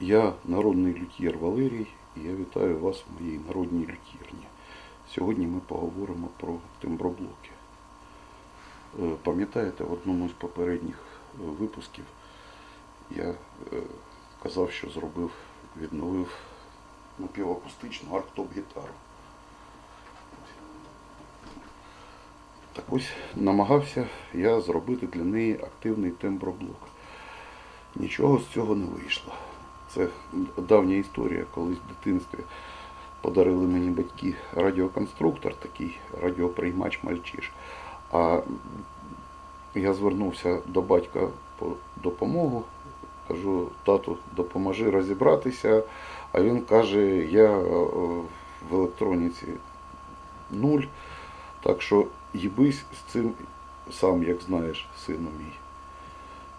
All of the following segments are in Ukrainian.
Я народний лютьєр Валерій і я вітаю вас в моїй народній лютьєрні. Сьогодні ми поговоримо про темброблоки. Е, Пам'ятаєте, в одному з попередніх е, випусків я е, казав, що зробив, відновив напівакустичну арктоп-гітару. Так ось намагався я зробити для неї активний темброблок. Нічого з цього не вийшло. Це давня історія, колись в дитинстві подарили мені батьки радіоконструктор, такий радіоприймач мальчиш. А я звернувся до батька по допомогу. Кажу, тату, допоможи розібратися. А він каже, я е, в електроніці нуль. Так що їбись з цим сам, як знаєш, сину мій.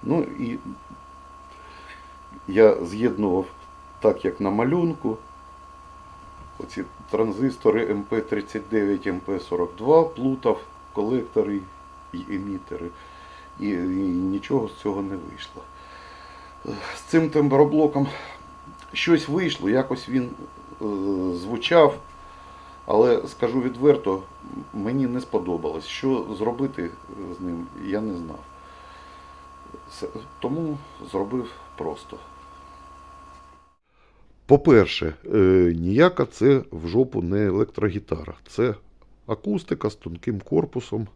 Ну і я з'єднував так, як на малюнку. Оці транзистори МП39, МП42 плутав, колектори і емітери. І, і нічого з цього не вийшло. З цим темброблоком щось вийшло, якось він е, звучав, але скажу відверто, мені не сподобалось. Що зробити з ним, я не знав. Тому зробив просто. По-перше, е, ніяка це в жопу не електрогітара. Це акустика з тонким корпусом,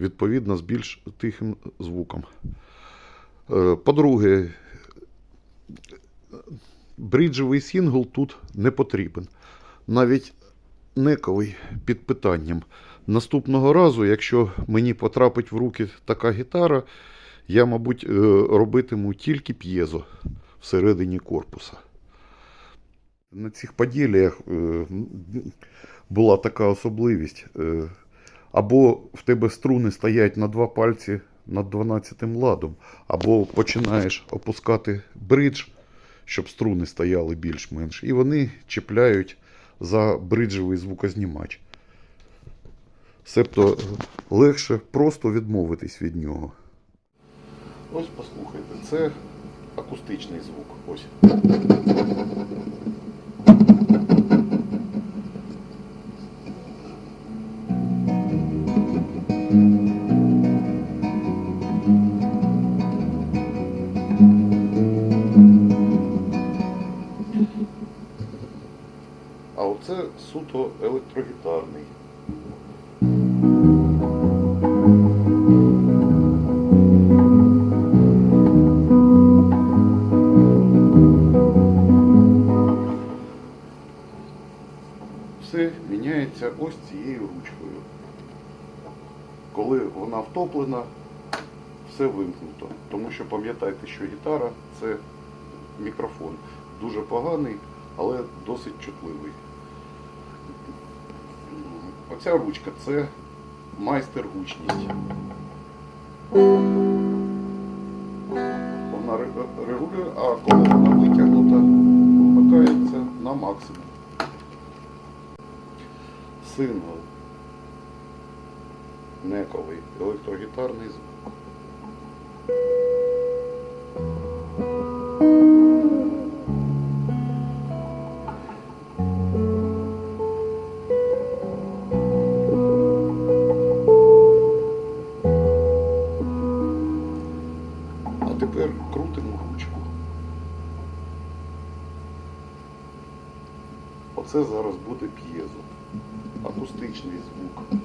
відповідно з більш тихим звуком. Е, По-друге, бріджевий сингл тут не потрібен. Навіть нековий під питанням. Наступного разу, якщо мені потрапить в руки така гітара, я, мабуть, е, робитиму тільки п'єзо всередині корпуса. На цих поділіях е, була така особливість. е, Або в тебе струни стоять на два пальці над 12 ладом, або починаєш опускати бридж, щоб струни стояли більш-менш, і вони чіпляють за бриджевий звукознімач. Себто легше просто відмовитись від нього. Ось послухайте, це акустичний звук. Ось. Оце суто електрогітарний. Все міняється ось цією ручкою. Коли вона втоплена, все вимкнуто. Тому що пам'ятайте, що гітара це мікрофон. Дуже поганий, але досить чутливий. Оця ручка це майстер гучність. Вона регулює, а коли вона витягнута, вмикається на максимум. Сингл. Нековий електрогітарний звук. Оце зараз буде п'єзо. Акустичний звук.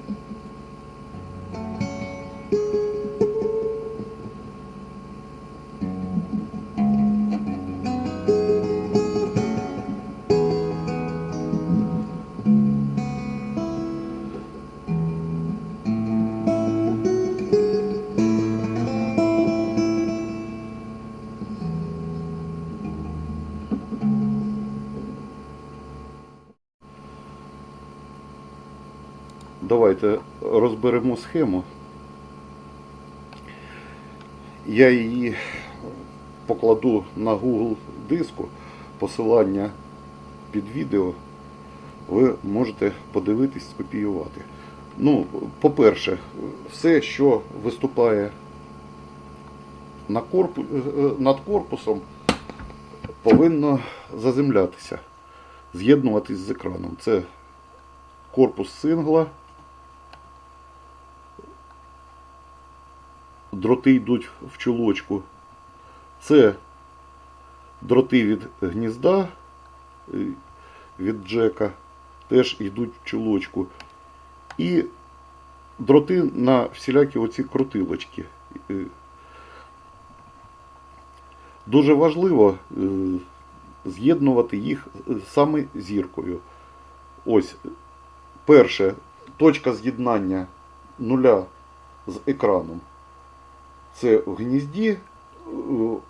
Давайте розберемо схему. Я її покладу на Google диску, посилання під відео. Ви можете подивитись, скопіювати. Ну, по-перше, все, що виступає на корпу... е, е, над корпусом, повинно заземлятися, з'єднуватись з екраном. Це корпус сингла. Дроти йдуть в чулочку. Це дроти від гнізда, е, від джека, теж йдуть в чулочку. І дроти на всілякі оці крутилочки. Е, Дуже важливо е, з'єднувати їх саме зіркою. Ось перше, точка з'єднання нуля з екраном. Це в гнізді, е,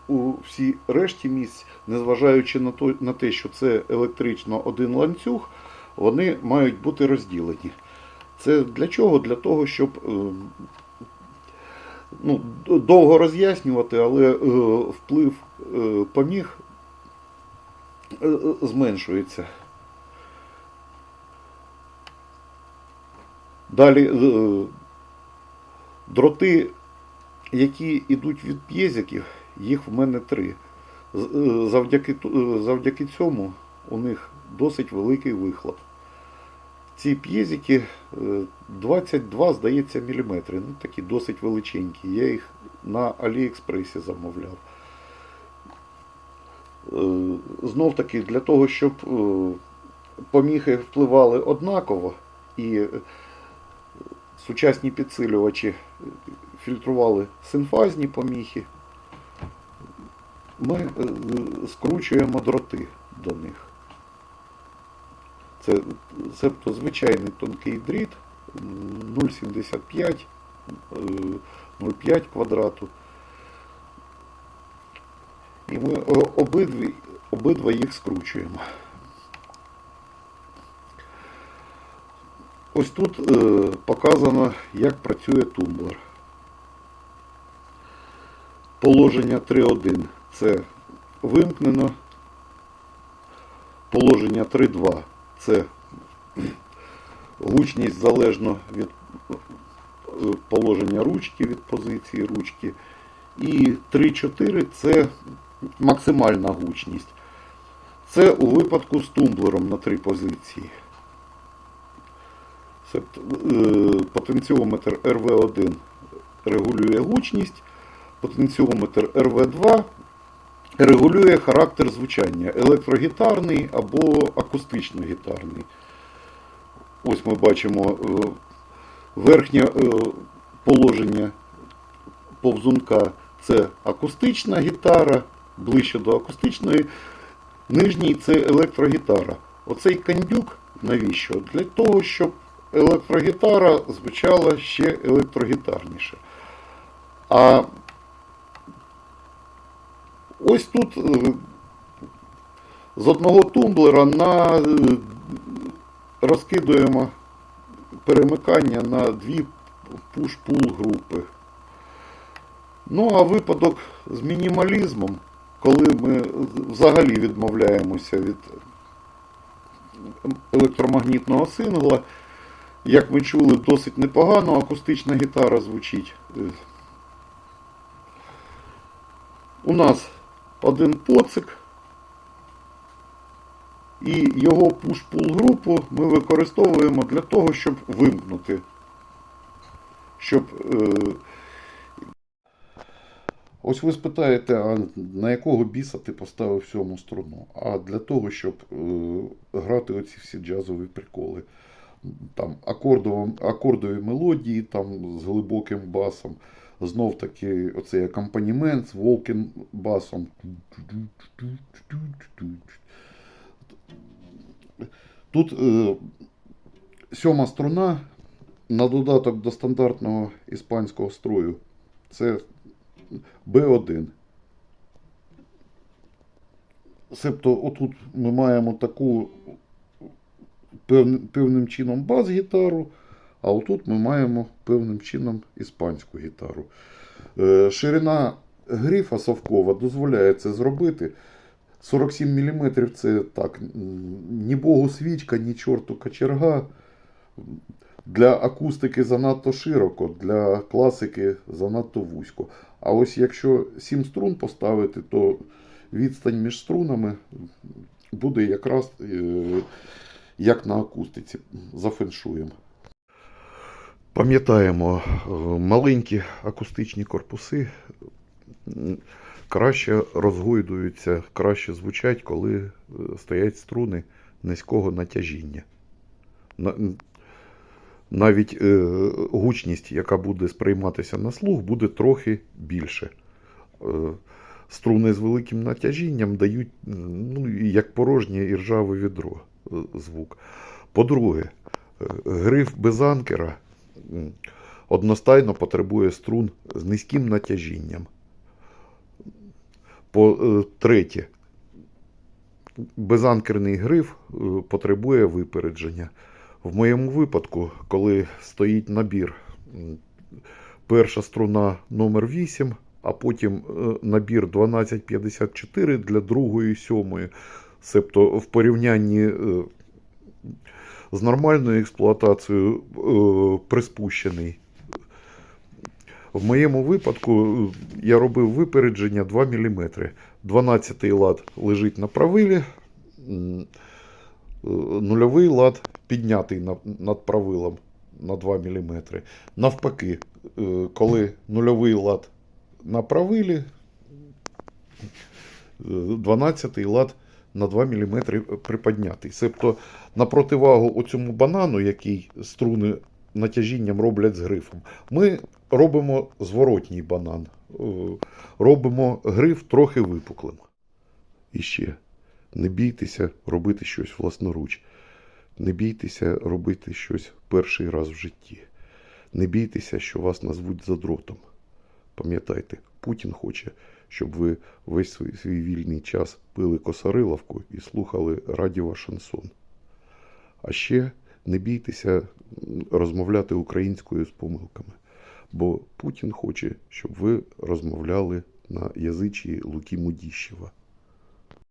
у всій решті місць, незважаючи на то- на те, що це електрично один ланцюг, вони мають бути розділені. Це для чого? Для того, щоб е, ну, довго роз'яснювати, але е, вплив поміг зменшується. Далі дроти, які йдуть від п'єзиків, їх в мене три. Е, Завдяки, е, завдяки цьому у них досить великий вихлоп. Ці п'єзики е, 22, здається, міліметри. Ну, такі досить величенькі. Я їх на Аліекспресі замовляв. Е, Знов таки, для того, щоб е, поміхи впливали однаково і е, сучасні підсилювачі е, фільтрували синфазні поміхи, ми е, скручуємо дроти до них. Це себто звичайний тонкий дріт м, 0,75, е, 0,5 квадрату. І ми е, обидві, обидва їх скручуємо. Ось тут е, показано, як працює тумблер. Положення 3.1 це вимкнено. Положення 3.2 це гучність залежно від е, положення ручки, від позиції ручки. І 3.4 це максимальна гучність. Це у випадку з тумблером на три позиції. Це потенціометр RV1 регулює гучність, потенціометр RV2 регулює характер звучання електрогітарний або акустично-гітарний. Ось ми бачимо е, верхнє е, положення повзунка це акустична гітара, ближче до акустичної. Нижній це електрогітара. Оцей кандюк навіщо? Для того, щоб електрогітара звучала ще електрогітарніше. А ось тут е, з одного тумблера на е, розкидуємо перемикання на дві пуш-пул групи. Ну, а випадок з мінімалізмом, коли ми взагалі відмовляємося від електромагнітного сингла, як ми чули, досить непогано акустична гітара звучить. У нас один поцик, і його push-pull групу ми використовуємо для того, щоб вимкнути. Щоб е, Ось ви спитаєте, а на якого біса ти поставив сьому струну? А для того, щоб е, грати оці всі джазові приколи. Там акордові, мелодії там, з глибоким басом. Знов таки оцей акомпанімент з волкін басом. Тут е, сьома струна на додаток до стандартного іспанського строю. Це Б1. Себто отут ми маємо таку певним, чином бас-гітару, а отут ми маємо певним чином іспанську гітару. Е, Ширина грифа совкова дозволяє це зробити. 47 мм це так, ні Богу свічка, ні чорту кочерга. Для акустики занадто широко, для класики занадто вузько. А ось якщо 7 струн поставити, то відстань між струнами буде якраз е, як на акустиці за феншуєм. Пам'ятаємо, е, маленькі акустичні корпуси краще розгойдуються, краще звучать, коли е, стоять струни низького натяжіння. Навіть е, гучність, яка буде сприйматися на слух, буде трохи більше. Струни з великим натяжінням дають ну, як порожнє і ржаве відро звук. По-друге, е, гриф без анкера одностайно потребує струн з низьким натяжінням. По-третє, безанкерний гриф е, потребує випередження. В моєму випадку, коли стоїть набір, перша струна номер 8, а потім е, набір 1254 для другої сьомої, себто в порівнянні е, з нормальною експлуатацією е, приспущений. В моєму випадку е, я робив випередження 2 мм. 12-й лад лежить на правилі, нульовий лад піднятий над правилом на 2 мм. Навпаки, коли нульовий лад на правилі, 12-й лад на 2 мм приподнятий. Себто на противагу оцьому банану, який струни натяжінням роблять з грифом, ми робимо зворотній банан. Е, Робимо гриф трохи випуклим. І ще не бійтеся робити щось власноруч. Не бійтеся робити щось перший раз в житті. Не бійтеся, що вас назвуть задротом. Пам'ятайте, Путін хоче, щоб ви весь свій, свій вільний час пили косариловку і слухали радіо Шансон. А ще не бійтеся розмовляти українською з помилками, бо Путін хоче, щоб ви розмовляли на язичі Луки Мудіщева.